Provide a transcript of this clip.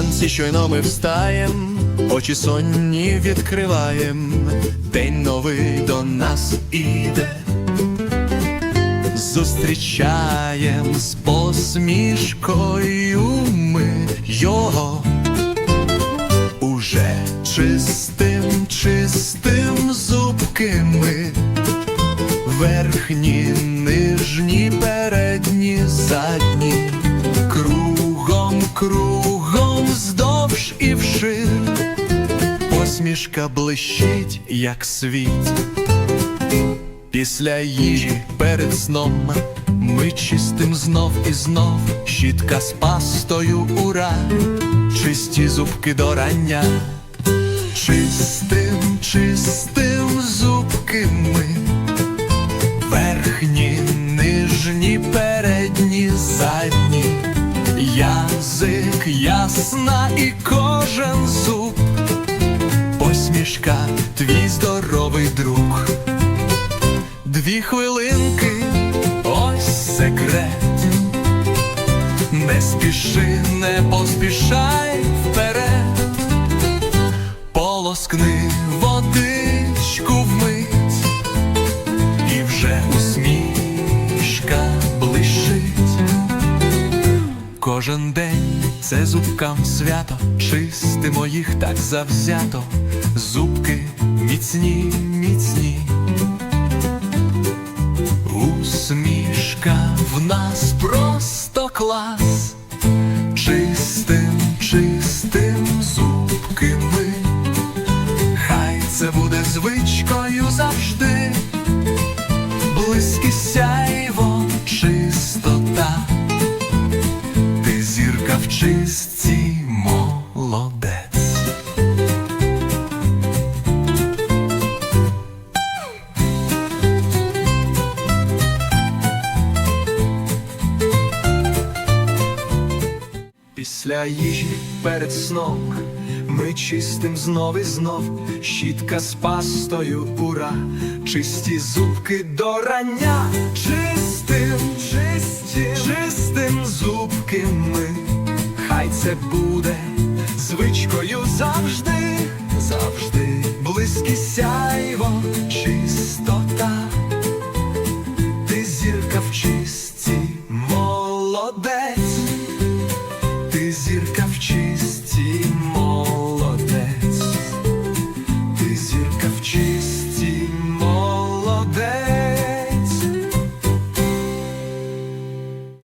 Вранці щойно ми встаєм, очі сонні відкриваєм, день новий до нас іде, зустрічаєм з посмішкою ми його. Уже чистим, чистим зубки ми, верхні, нижні, передні, задні, посмішка блищить, як світ. Після їжі перед сном ми чистим знов і знов, щітка з пастою ура, чисті зубки до рання, чистим, чистим зубки ми, верхні, нижні, передні, задні, язик ясна і кожен зуб, посмішка, твій здоровий друг. Дві хвилинки, ось секрет. Не спіши, не поспішай вперед, полоскни водичку вмить, і вже усмішка блищить. Кожен день це зубкам свято, чистимо їх так завзято, зубки міцні, міцні. Усмішка в нас просто клас, чистим, чистим зубки ми, хай це буде звичкою завжди, Після їжі перед сном ми чистим знов і знов, щітка з пастою ура, чисті зубки до рання, чистим, чистим, чистим зубки ми, хай це буде звичкою завжди, se